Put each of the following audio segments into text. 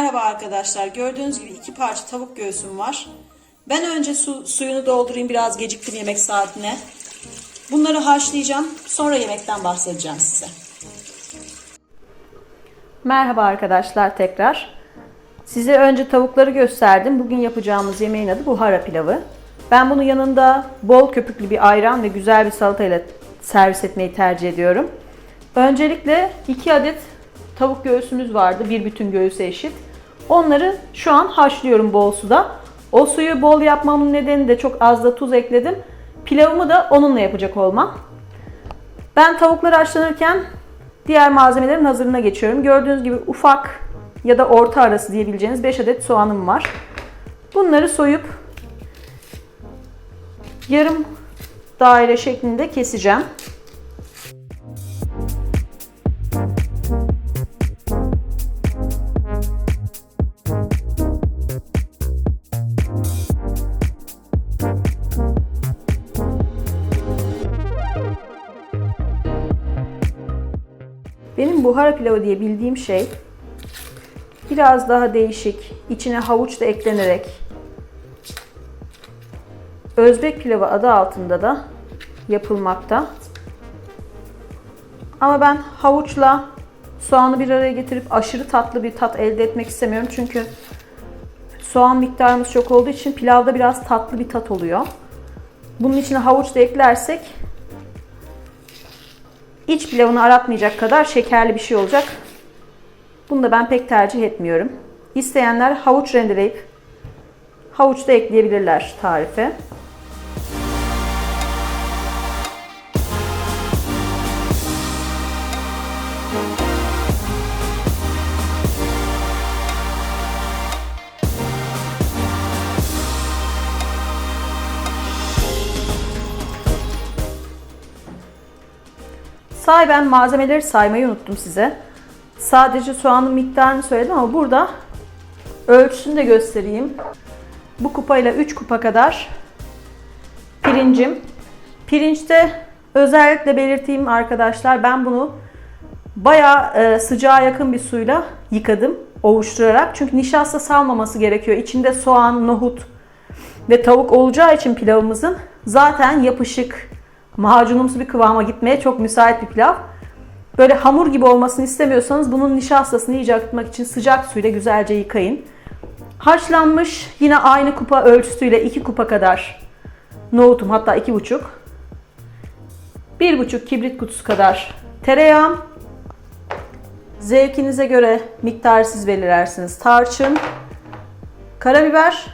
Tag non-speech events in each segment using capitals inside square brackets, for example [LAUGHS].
Merhaba arkadaşlar. Gördüğünüz gibi iki parça tavuk göğsüm var. Ben önce su, suyunu doldurayım. Biraz geciktim yemek saatine. Bunları haşlayacağım. Sonra yemekten bahsedeceğim size. Merhaba arkadaşlar tekrar. Size önce tavukları gösterdim. Bugün yapacağımız yemeğin adı buhara pilavı. Ben bunu yanında bol köpüklü bir ayran ve güzel bir salata ile servis etmeyi tercih ediyorum. Öncelikle 2 adet tavuk göğsümüz vardı. Bir bütün göğüse eşit. Onları şu an haşlıyorum bol suda. O suyu bol yapmamın nedeni de çok az da tuz ekledim. Pilavımı da onunla yapacak olmam. Ben tavuklar haşlanırken diğer malzemelerin hazırına geçiyorum. Gördüğünüz gibi ufak ya da orta arası diyebileceğiniz 5 adet soğanım var. Bunları soyup yarım daire şeklinde keseceğim. Buhara pilavı diye bildiğim şey biraz daha değişik, içine havuç da eklenerek Özbek pilavı adı altında da yapılmakta. Ama ben havuçla soğanı bir araya getirip aşırı tatlı bir tat elde etmek istemiyorum. Çünkü soğan miktarımız çok olduğu için pilavda biraz tatlı bir tat oluyor. Bunun içine havuç da eklersek iç pilavını aratmayacak kadar şekerli bir şey olacak. Bunu da ben pek tercih etmiyorum. İsteyenler havuç rendeleyip havuç da ekleyebilirler tarife. Say ben malzemeleri saymayı unuttum size. Sadece soğanın miktarını söyledim ama burada ölçüsünü de göstereyim. Bu kupayla 3 kupa kadar pirincim. Pirinçte özellikle belirteyim arkadaşlar ben bunu bayağı e, sıcağa yakın bir suyla yıkadım ovuşturarak. Çünkü nişasta salmaması gerekiyor. İçinde soğan, nohut ve tavuk olacağı için pilavımızın zaten yapışık, macunumsu bir kıvama gitmeye çok müsait bir pilav. Böyle hamur gibi olmasını istemiyorsanız bunun nişastasını iyice akıtmak için sıcak suyla güzelce yıkayın. Haşlanmış yine aynı kupa ölçüsüyle 2 kupa kadar nohutum hatta 2,5. 1,5 kibrit kutusu kadar tereyağım. Zevkinize göre miktar siz belirlersiniz. Tarçın, karabiber,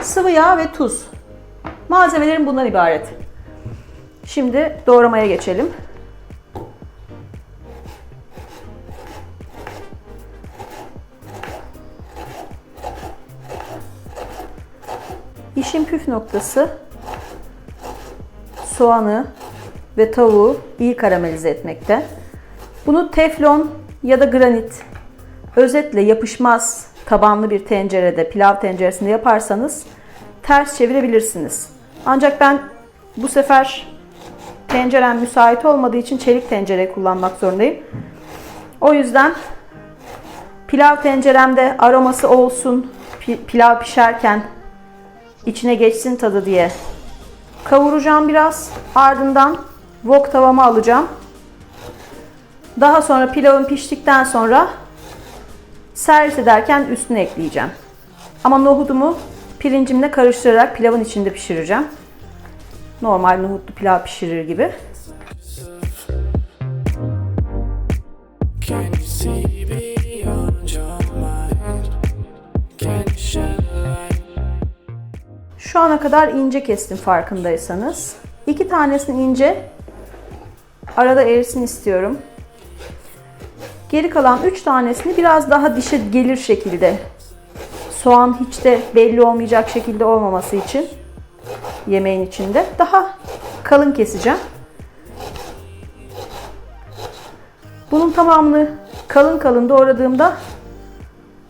sıvı yağ ve tuz. Malzemelerim bundan ibaret. Şimdi doğramaya geçelim. İşin püf noktası soğanı ve tavuğu iyi karamelize etmekte. Bunu teflon ya da granit özetle yapışmaz tabanlı bir tencerede, pilav tenceresinde yaparsanız ters çevirebilirsiniz. Ancak ben bu sefer tencerem müsait olmadığı için çelik tencere kullanmak zorundayım. O yüzden pilav tenceremde aroması olsun, pi- pilav pişerken içine geçsin tadı diye kavuracağım biraz. Ardından wok tavama alacağım. Daha sonra pilavın piştikten sonra servis ederken üstüne ekleyeceğim. Ama nohudumu pirincimle karıştırarak pilavın içinde pişireceğim. Normal nohutlu pilav pişirir gibi. Şu ana kadar ince kestim farkındaysanız. İki tanesini ince, arada erisin istiyorum. Geri kalan üç tanesini biraz daha dişe gelir şekilde, soğan hiç de belli olmayacak şekilde olmaması için yemeğin içinde daha kalın keseceğim. Bunun tamamını kalın kalın doğradığımda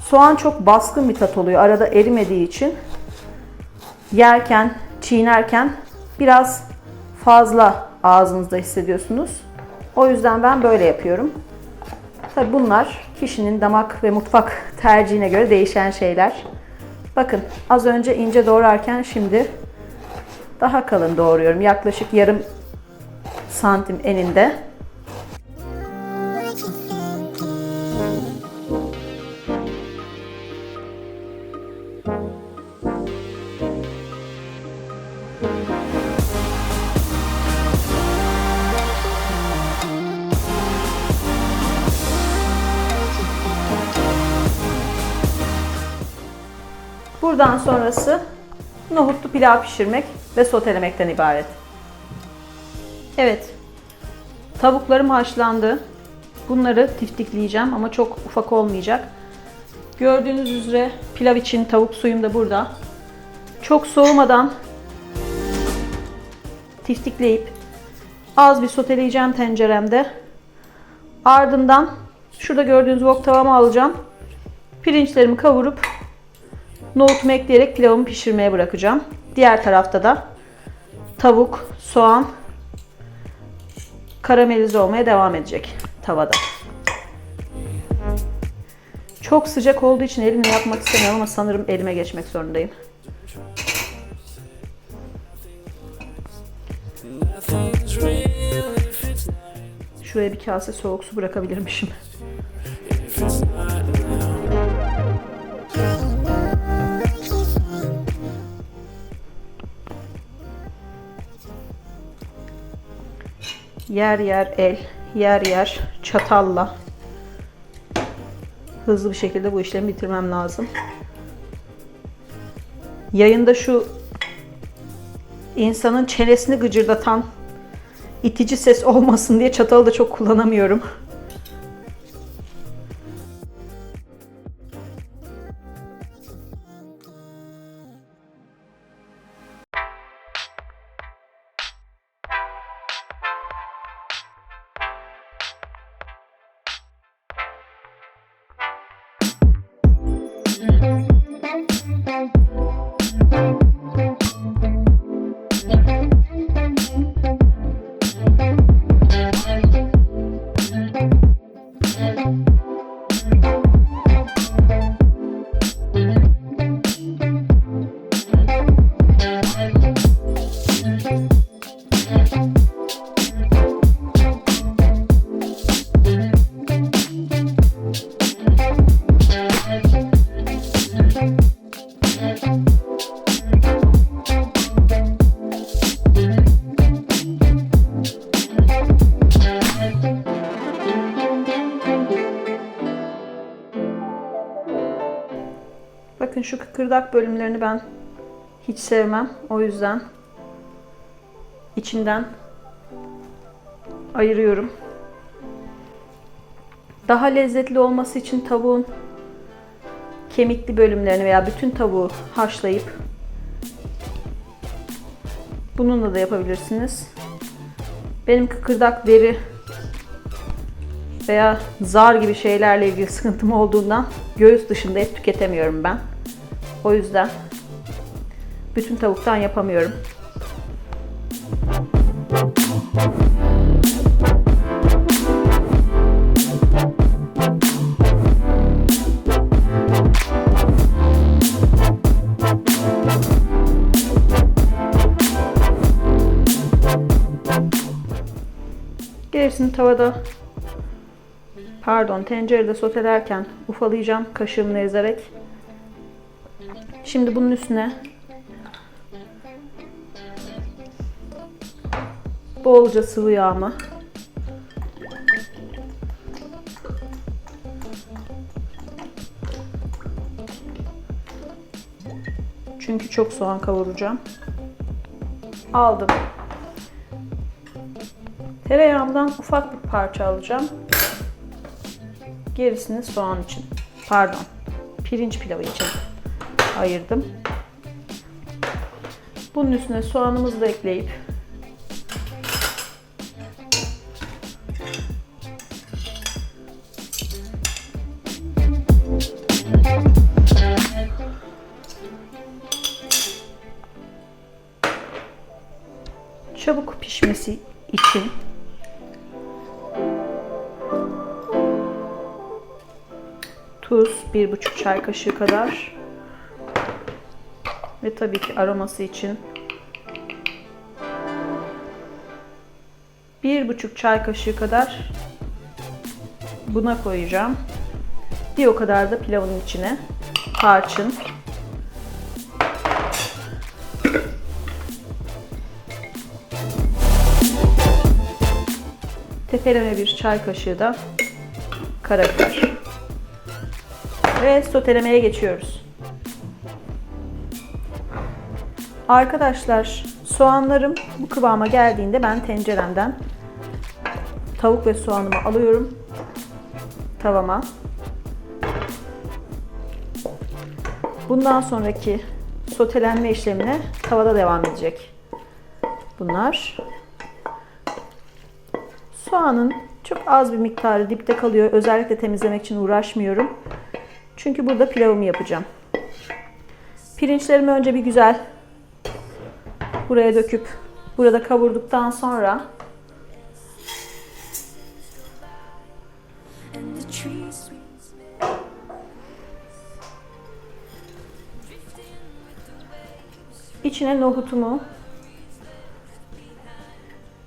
soğan çok baskın bir tat oluyor. Arada erimediği için yerken, çiğnerken biraz fazla ağzınızda hissediyorsunuz. O yüzden ben böyle yapıyorum. Tabi bunlar kişinin damak ve mutfak tercihine göre değişen şeyler. Bakın az önce ince doğrarken şimdi daha kalın doğruyorum. Yaklaşık yarım santim eninde. Buradan sonrası nohutlu pilav pişirmek ve sotelemekten ibaret. Evet. Tavuklarım haşlandı. Bunları tiftikleyeceğim ama çok ufak olmayacak. Gördüğünüz üzere pilav için tavuk suyum da burada. Çok soğumadan tiftikleyip az bir soteleyeceğim tenceremde. Ardından şurada gördüğünüz wok tavamı alacağım. Pirinçlerimi kavurup nohutumu ekleyerek pilavımı pişirmeye bırakacağım. Diğer tarafta da tavuk, soğan karamelize olmaya devam edecek tavada. Çok sıcak olduğu için elimle yapmak istemiyorum ama sanırım elime geçmek zorundayım. Şuraya bir kase soğuk su bırakabilirmişim. Yer yer el, yer yer çatalla hızlı bir şekilde bu işlemi bitirmem lazım. Yayında şu insanın çenesini gıcırdatan itici ses olmasın diye çatalı da çok kullanamıyorum. Kıkırdak bölümlerini ben hiç sevmem. O yüzden içinden ayırıyorum. Daha lezzetli olması için tavuğun kemikli bölümlerini veya bütün tavuğu haşlayıp bununla da yapabilirsiniz. Benim kıkırdak deri veya zar gibi şeylerle ilgili [LAUGHS] sıkıntım olduğundan göğüs dışında et tüketemiyorum ben. O yüzden bütün tavuktan yapamıyorum. Gerisini tavada pardon tencerede sotelerken ufalayacağım kaşığımla ezerek. Şimdi bunun üstüne bolca sıvı yağımı Çünkü çok soğan kavuracağım. Aldım. Tereyağımdan ufak bir parça alacağım. Gerisini soğan için. Pardon. Pirinç pilavı için ayırdım. Bunun üstüne soğanımızı da ekleyip çabuk pişmesi için tuz 1,5 çay kaşığı kadar. Ve tabii ki aroması için 1,5 çay kaşığı kadar buna koyacağım. Bir o kadar da pilavın içine tarçın. Tepeleme bir çay kaşığı da karabiber. Ve sotelemeye geçiyoruz. Arkadaşlar soğanlarım bu kıvama geldiğinde ben tenceremden tavuk ve soğanımı alıyorum tavama. Bundan sonraki sotelenme işlemine tavada devam edecek. Bunlar. Soğanın çok az bir miktarı dipte kalıyor. Özellikle temizlemek için uğraşmıyorum. Çünkü burada pilavımı yapacağım. Pirinçlerimi önce bir güzel buraya döküp burada kavurduktan sonra içine nohutumu,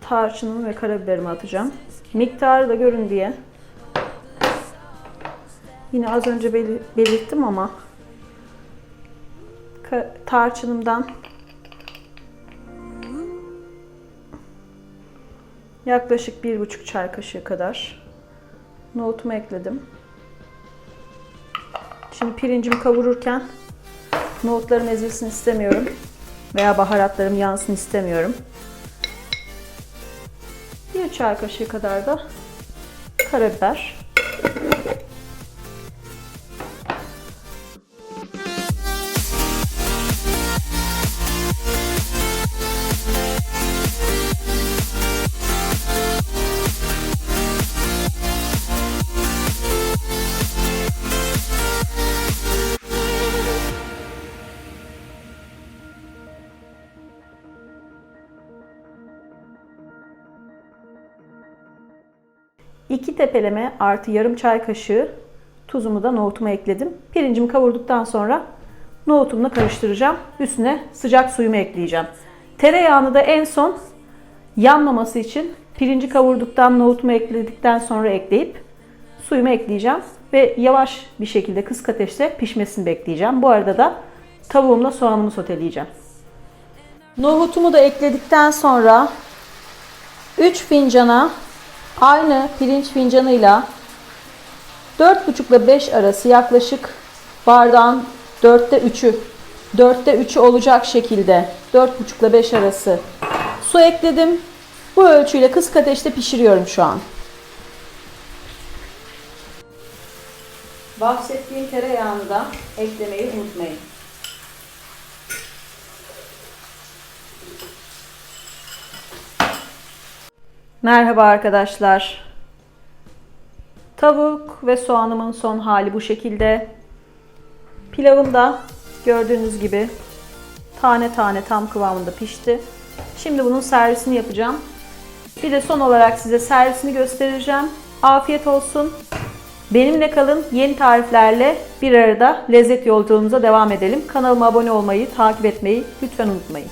tarçınımı ve karabiberimi atacağım. Miktarı da görün diye. Yine az önce beli- belirttim ama tarçınımdan yaklaşık bir buçuk çay kaşığı kadar nohutumu ekledim. Şimdi pirincimi kavururken nohutlarım ezilsin istemiyorum veya baharatlarım yansın istemiyorum. Bir çay kaşığı kadar da karabiber. İki tepeleme artı yarım çay kaşığı tuzumu da nohutuma ekledim. Pirincimi kavurduktan sonra nohutumla karıştıracağım. Üstüne sıcak suyumu ekleyeceğim. Tereyağını da en son yanmaması için pirinci kavurduktan nohutumu ekledikten sonra ekleyip suyumu ekleyeceğim. Ve yavaş bir şekilde kısık ateşte pişmesini bekleyeceğim. Bu arada da tavuğumla soğanımı soteleyeceğim. Nohutumu da ekledikten sonra 3 fincana aynı pirinç fincanıyla 4,5 ile 5 arası yaklaşık bardağın 4'te 3'ü 4'te 3'ü olacak şekilde 4,5 ile 5 arası su ekledim. Bu ölçüyle kısık ateşte pişiriyorum şu an. Bahsettiğim tereyağını da eklemeyi unutmayın. Merhaba arkadaşlar. Tavuk ve soğanımın son hali bu şekilde. Pilavım da gördüğünüz gibi tane tane tam kıvamında pişti. Şimdi bunun servisini yapacağım. Bir de son olarak size servisini göstereceğim. Afiyet olsun. Benimle kalın. Yeni tariflerle bir arada lezzet yolculuğumuza devam edelim. Kanalıma abone olmayı, takip etmeyi lütfen unutmayın.